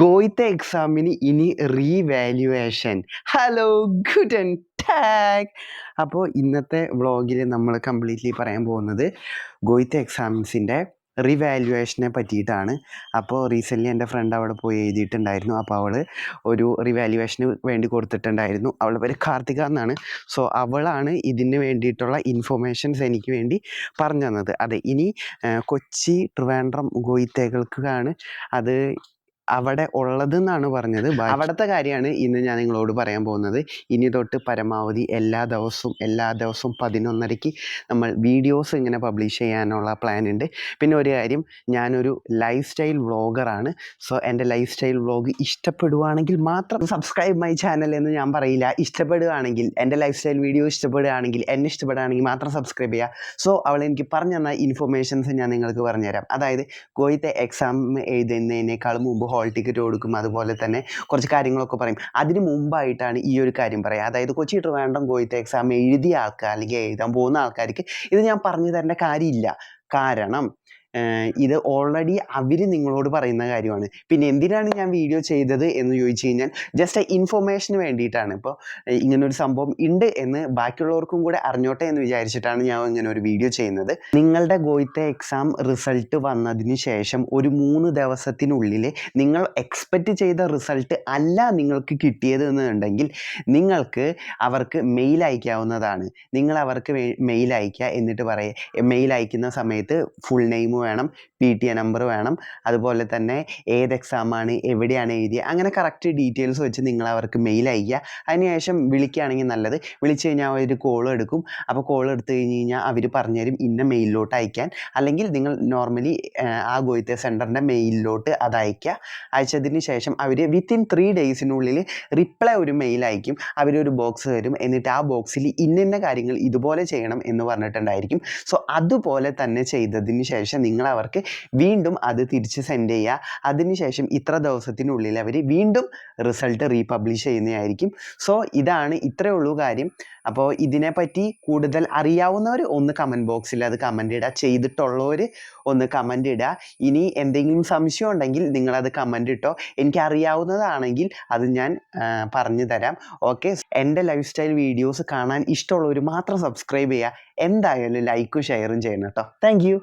ഗോയിത്തെ എക്സാമിന് ഇനി revaluation hello good and tag അപ്പോൾ ഇന്നത്തെ വ്ളോഗിൽ നമ്മൾ കംപ്ലീറ്റ്ലി പറയാൻ പോകുന്നത് ഗോയിത്തെ എക്സാംസിന്റെ റിവാലുവേഷനെ പറ്റിയിട്ടാണ്. അപ്പോൾ റീസെന്റ്ലി എന്റെ ഫ്രണ്ട് അവിടെ പോയി എഴുതിയിട്ടുണ്ടായിരുന്നു. അപ്പോൾ അവൾ ഒരു റിവാലുവേഷന് വേണ്ടി കൊടുത്തിട്ടുണ്ടായിരുന്നു. അവളുടെ പേര് കാർത്തിക എന്നാണ്. സോ അവളാണ് ഇതിന് വേണ്ടിയിട്ടുള്ള ഇൻഫോർമേഷൻസ് എനിക്ക് വേണ്ടി പറഞ്ഞു തന്നത്. അതെ ഇനി കൊച്ചി ട്രിവാൻഡ്രം ഗോയിത്തേകൾക്കാണ് അത് അവിടെ ഉള്ളതെന്നാണ് പറഞ്ഞത്. ബാക്കി- അവിടുത്തെ കാര്യമാണ് ഇന്ന് ഞാൻ നിങ്ങളോട് പറയാൻ പോകുന്നത്. ഇനി തൊട്ട് പരമാവധി എല്ലാ ദിവസവും എല്ലാ ദിവസവും പതിനൊന്നരയ്ക്ക് നമ്മൾ വീഡിയോസ് ഇങ്ങനെ പബ്ലിഷ് ചെയ്യാനുള്ള പ്ലാൻ ഉണ്ട്. പിന്നെ ഒരു കാര്യം ഞാനൊരു ലൈഫ് സ്റ്റൈൽ വ്ളോഗറാണ് സോ എന്റെ ലൈഫ് സ്റ്റൈൽ വ്ളോഗ് ഇഷ്ടപ്പെടുവാണെങ്കിൽ മാത്രം സബ്സ്ക്രൈബ് മൈ ചാനൽ എന്ന് ഞാൻ പറയില്ല. ഇഷ്ടപ്പെടുകയാണെങ്കിൽ എന്റെ ലൈഫ് സ്റ്റൈൽ വീഡിയോ ഇഷ്ടപ്പെടുകയാണെങ്കിൽ എന്നെ ഇഷ്ടപ്പെടുകയാണെങ്കിൽ മാത്രം സബ്സ്ക്രൈബ് ചെയ്യുക. സോ അവൾ എനിക്ക് പറഞ്ഞു തന്ന ഇൻഫർമേഷൻസ് ഞാൻ നിങ്ങൾക്ക് പറഞ്ഞുതരാം. അതായത് കോയിത്തെ എക്സാം എഴുതുന്നതിനേക്കാൾ മുമ്പ് ഹോൾ ടിക്കറ്റ് കൊടുക്കും. അതുപോലെ തന്നെ കുറച്ച് കാര്യങ്ങളൊക്കെ പറയും. അതിന് മുമ്പായിട്ടാണ് ഈ ഒരു കാര്യം പറയുക അതായത് കൊച്ചി ട്രിവാൻഡ്രം ഗോയിത്തെ എക്സാം എഴുതിയ ആൾക്കാർ അല്ലെങ്കിൽ എഴുതാൻ പോകുന്ന ആൾക്കാർക്ക് ഇത് ഞാൻ പറഞ്ഞു തരേണ്ട കാര്യമില്ല. കാരണം ഇത് ഓൾറെഡി അവർ നിങ്ങളോട് പറയുന്ന കാര്യമാണ്. പിന്നെ എന്തിനാണ് ഞാൻ വീഡിയോ ചെയ്തത് എന്ന് ചോദിച്ചു കഴിഞ്ഞാൽ ജസ്റ്റ് ഇൻഫോർമേഷന് വേണ്ടിയിട്ടാണ്. ഇപ്പോൾ ഇങ്ങനൊരു സംഭവം ഉണ്ട് എന്ന് ബാക്കിയുള്ളവർക്കും കൂടെ അറിഞ്ഞോട്ടെ എന്ന് വിചാരിച്ചിട്ടാണ് ഞാൻ ഇങ്ങനെ ഒരു വീഡിയോ ചെയ്യുന്നത്. നിങ്ങളുടെ ഗോയിത്തെ എക്സാം റിസൾട്ട് വന്നതിന് ശേഷം ഒരു മൂന്ന് ദിവസത്തിനുള്ളിൽ നിങ്ങൾ എക്സ്പെക്റ്റ് ചെയ്ത റിസൾട്ട് അല്ല നിങ്ങൾക്ക് കിട്ടിയത് എന്നുണ്ടെങ്കിൽ നിങ്ങൾക്ക് അവർക്ക് മെയിൽ അയക്കാവുന്നതാണ്. നിങ്ങൾ അവർക്ക് മെയിൽ അയക്കുക എന്നിട്ട് പറയുക മെയിൽ അയക്കുന്ന സമയത്ത് ഫുൾ നെയിം വേണം പി ടി എ നമ്പർ വേണം. അതുപോലെ തന്നെ ഏത് എക്സാമാണ് എവിടെയാണ് എഴുതിയത് അങ്ങനെ കറക്റ്റ് ഡീറ്റെയിൽസ് വെച്ച് നിങ്ങൾ അവർക്ക് മെയിൽ അയക്കുക അതിനുശേഷം വിളിക്കുകയാണെങ്കിൽ നല്ലത്. വിളിച്ചു കഴിഞ്ഞാൽ അവർ കോൾ എടുക്കും. അപ്പോൾ കോൾ എടുത്തു കഴിഞ്ഞ് കഴിഞ്ഞാൽ അവർ പറഞ്ഞുതരും ഇന്ന മെയിലിലോട്ട് അയക്കാൻ അല്ലെങ്കിൽ നിങ്ങൾ നോർമലി ആ ഗോയിത്തെ സെന്ററിന്റെ മെയിലിലോട്ട് അത് അയക്കുക അയച്ചതിന് ശേഷം അവർ വിത്തിൻ ത്രീ ഡേയ്സിനുള്ളിൽ റിപ്ലൈ ഒരു മെയിൽ അയക്കും അവരൊരു ബോക്സ് തരും. എന്നിട്ട് ആ ബോക്സിൽ ഇന്ന കാര്യങ്ങൾ ഇതുപോലെ ചെയ്യണം എന്ന് പറഞ്ഞിട്ടുണ്ടായിരിക്കും. സോ അതുപോലെ തന്നെ ചെയ്തതിന് ശേഷം നിങ്ങൾ അവർക്ക് വീണ്ടും അത് തിരിച്ച് സെൻഡ് ചെയ്യുക. അതിനുശേഷം ഇത്ര ദിവസത്തിനുള്ളിൽ അവർ വീണ്ടും റിസൾട്ട് റീപബ്ലിഷ് ചെയ്യുന്നതായിരിക്കും. സോ ഇതാണ് ഇത്രയേ ഉള്ളൂ കാര്യം. അപ്പോൾ ഇതിനെപ്പറ്റി കൂടുതൽ അറിയാവുന്നവർ ഒന്ന് കമന്റ് ബോക്സിൽ അത് കമന്റ് ഇടുക. ചെയ്തിട്ടുള്ളവർ ഒന്ന് കമന്റ് ഇടുക. ഇനി എന്തെങ്കിലും സംശയം ഉണ്ടെങ്കിൽ നിങ്ങളത് കമന്റ് ഇട്ടോ. എനിക്ക് അറിയാവുന്നതാണെങ്കിൽ അത് ഞാൻ പറഞ്ഞു തരാം. ഓക്കെ എന്റെ ലൈഫ് സ്റ്റൈൽ വീഡിയോസ് കാണാൻ ഇഷ്ടമുള്ളവർ മാത്രം സബ്സ്ക്രൈബ് ചെയ്യുക. എന്തായാലും ലൈക്കും ഷെയറും ചെയ്യണം കേട്ടോ താങ്ക് യു